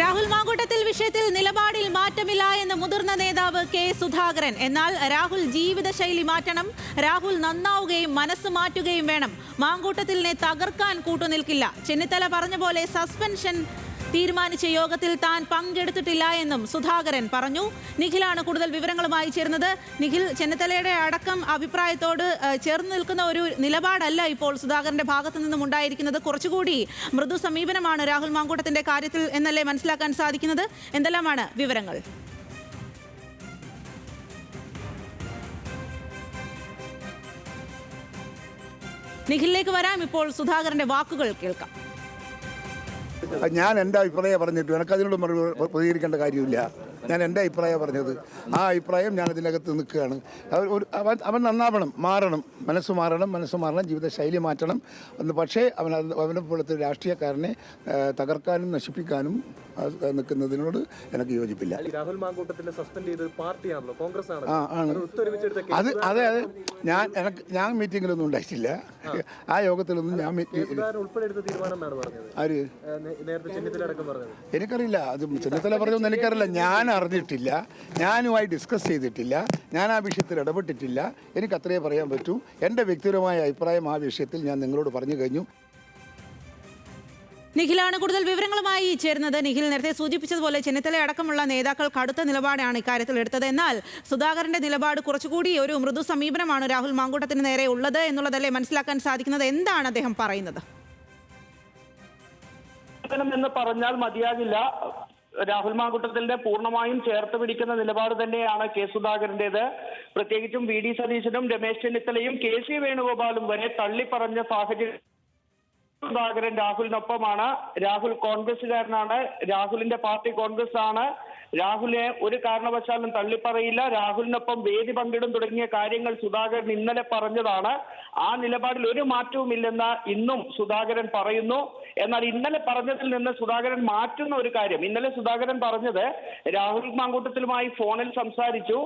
രാഹുൽ മാങ്കൂട്ടത്തിൽ വിഷയത്തിൽ നിലപാടിൽ മാറ്റമില്ല എന്ന് മുതിർന്ന നേതാവ് കെ സുധാകരൻ. എന്നാൽ രാഹുൽ ജീവിതശൈലി മാറ്റണം രാഹുൽ നന്നാവുകയും മനസ്സ് മാറ്റുകയും വേണം. മാങ്കൂട്ടത്തിലിനെ തകർക്കാൻ കൂട്ടുനിൽക്കില്ല. ചെന്നിത്തല പറഞ്ഞ പോലെ സസ്പെൻഷൻ തീരുമാനിച്ച യോഗത്തിൽ താൻ പങ്കെടുത്തിട്ടില്ല എന്നും സുധാകരൻ പറഞ്ഞു. നിഖിലാണ് കൂടുതൽ വിവരങ്ങളുമായി ചേരുന്നത്. നിഖിൽ ചെന്നിത്തലയുടെ അടക്കം അഭിപ്രായത്തോട് ചേർന്ന് നിൽക്കുന്ന ഒരു നിലപാടല്ല ഇപ്പോൾ സുധാകരന്റെ ഭാഗത്തു നിന്നും ഉണ്ടായിരിക്കുന്നത്. കുറച്ചുകൂടി മൃദു സമീപനമാണ് രാഹുൽ മാങ്കൂട്ടത്തിന്റെ കാര്യത്തിൽ എന്നല്ലേ മനസ്സിലാക്കാൻ സാധിക്കുന്നത്? എന്തെല്ലാമാണ് വിവരങ്ങൾ? നിഖിലേക്ക് വരാം. ഇപ്പോൾ സുധാകരന്റെ വാക്കുകൾ കേൾക്കാം. ഞാൻ എന്റെ അഭിപ്രായം പറഞ്ഞിട്ട് എനിക്കതിനോട് പ്രതികരിക്കേണ്ട കാര്യമില്ല. ഞാൻ എന്റെ അഭിപ്രായം പറഞ്ഞത്. ആ അഭിപ്രായം ഞാൻ അതിനകത്ത് നിൽക്കുകയാണ്. ഒരു അവൻ അവൻ നന്നാവണം മാറണം. മനസ്സ് മാറണം മനസ്സ് മാറണം ജീവിതശൈലി മാറ്റണം. എന്ന് പക്ഷേ അവൻ അവനെ പോലത്തെ രാഷ്ട്രീയക്കാരനെ തകർക്കാനും നശിപ്പിക്കാനും നിൽക്കുന്നതിനോട് എനിക്ക് യോജിപ്പില്ല. രാഹുൽ മാങ്കൂട്ടത്തിനെ സസ്പെൻഡ് ചെയ്തത് പാർട്ടിയാണല്ലോ കോൺഗ്രസ് ആണ്. അത് അതെ അതെ ഞാൻ എനിക്ക് ഞാൻ മീറ്റിങ്ങിലൊന്നും ഉണ്ടായിട്ടില്ല. ആ. യോഗത്തിലൊന്നും ഞാൻ ആര്? എനിക്കറിയില്ല. അത് ചെന്നിത്തല പറഞ്ഞൊന്നും എനിക്കറിയില്ല. ഞാൻ അറിഞ്ഞിട്ടില്ല ഞാനുമായി ഡിസ്കസ് ചെയ്തിട്ടില്ല. ഞാൻ ആ വിഷയത്തിൽ ഇടപെട്ടിട്ടില്ല. എനിക്ക് അത്രയേ പറയാൻ പറ്റൂ. എന്റെ വ്യക്തിപരമായ അഭിപ്രായം ആ വിഷയത്തിൽ ഞാൻ നിങ്ങളോട് പറഞ്ഞു കഴിഞ്ഞു. നിഖിലാണ് കൂടുതൽ വിവരങ്ങളുമായി ചേർന്നത് നിഖിൽ നേരത്തെ സൂചിപ്പിച്ചതുപോലെ ചെന്നിത്തല അടക്കമുള്ള നേതാക്കൾ കടുത്ത നിലപാടാണ് ഇക്കാര്യത്തിൽ എടുത്തത്. എന്നാൽ സുധാകരന്റെ നിലപാട് കുറച്ചുകൂടി ഒരു മൃദു സമീപനമാണ് രാഹുൽ മാങ്കൂട്ടത്തിന് നേരെ ഉള്ളത് എന്നുള്ളതല്ലേ മനസ്സിലാക്കാൻ സാധിക്കുന്നത്? എന്താണ് അദ്ദേഹം പറയുന്നത്? എന്ന് പറഞ്ഞാൽ മതിയാകില്ല. രാഹുൽ മാങ്കുട്ടത്തിന്റെ പൂർണമായും ചേർത്ത് പിടിക്കുന്ന നിലപാട് തന്നെയാണ് കെ സുധാകരന്റേത്. പ്രത്യേകിച്ചും വി ഡി സതീശനും രമേശ് ചെന്നിത്തലയും കെ സി വേണുഗോപാലും വരെ തള്ളിപ്പറഞ്ഞ സാഹചര്യം സുധാകരൻ രാഹുലിനൊപ്പമാണ്. രാഹുൽ കോൺഗ്രസുകാരനാണ് രാഹുലിന്റെ പാർട്ടി കോൺഗ്രസ് ആണ് രാഹുലിനെ ഒരു കാരണവശാലും തള്ളിപ്പറയില്ല. രാഹുലിനൊപ്പം വേദി പങ്കിടും തുടങ്ങിയ കാര്യങ്ങൾ സുധാകരൻ ഇന്നലെ പറഞ്ഞതാണ്. ആ നിലപാടിൽ ഒരു മാറ്റവുമില്ലെന്ന് ഇന്നും സുധാകരൻ പറയുന്നു. എന്നാൽ ഇന്നലെ പറഞ്ഞതിൽ നിന്ന് സുധാകരൻ മാറ്റുന്ന ഒരു കാര്യം. ഇന്നലെ സുധാകരൻ പറഞ്ഞത് രാഹുൽ മാങ്കൂട്ടത്തിലുമായി ഫോണിൽ സംസാരിച്ചു.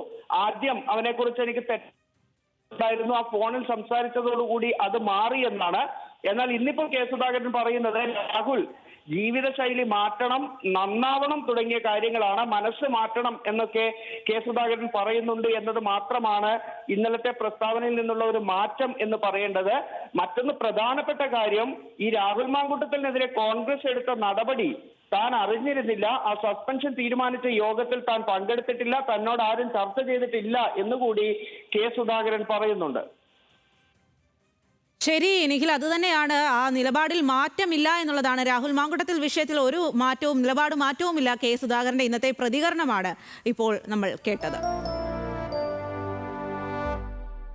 ആദ്യം അവനെക്കുറിച്ച് എനിക്ക് തെറ്റ് ആ ഫോണിൽ സംസാരിച്ചതോടുകൂടി അത് മാറി എന്നാണ്. എന്നാൽ ഇന്നിപ്പോൾ കെ സുധാകരൻ പറയുന്നത് രാഹുൽ ജീവിതശൈലി മാറ്റണം നന്നാവണം തുടങ്ങിയ കാര്യങ്ങളാണ് മനസ്സ് മാറ്റണം എന്നൊക്കെ കെ സുധാകരൻ പറയുന്നുണ്ട് എന്നത് മാത്രമാണ് ഇന്നലത്തെ പ്രസ്താവനയിൽ നിന്നുള്ള ഒരു മാറ്റം എന്ന് പറയേണ്ടത്. മറ്റൊന്ന് പ്രധാനപ്പെട്ട കാര്യം ഈ രാഹുൽ മാങ്കൂട്ടത്തിനെതിരെ കോൺഗ്രസ് എടുത്ത നടപടി താൻ അറിഞ്ഞിരുന്നില്ല. ആ സസ്പെൻഷൻ തീരുമാനിച്ച യോഗത്തിൽ താൻ പങ്കെടുത്തിട്ടില്ല. തന്നോട് ആരും ചർച്ച ചെയ്തിട്ടില്ല എന്നുകൂടി കെ സുധാകരൻ പറയുന്നുണ്ട്. ശരി നിഖിൽ അതുതന്നെയാണ് ആ നിലപാടിൽ മാറ്റമില്ല എന്നുള്ളതാണ്. രാഹുൽ മാങ്കുട്ടത്തിൽ വിഷയത്തിൽ ഒരു മാറ്റവും നിലപാട് മാറ്റവുമില്ല കെ സുധാകരന്റെ ഇന്നത്തെ പ്രതികരണമാണ് ഇപ്പോൾ നമ്മൾ കേട്ടത്.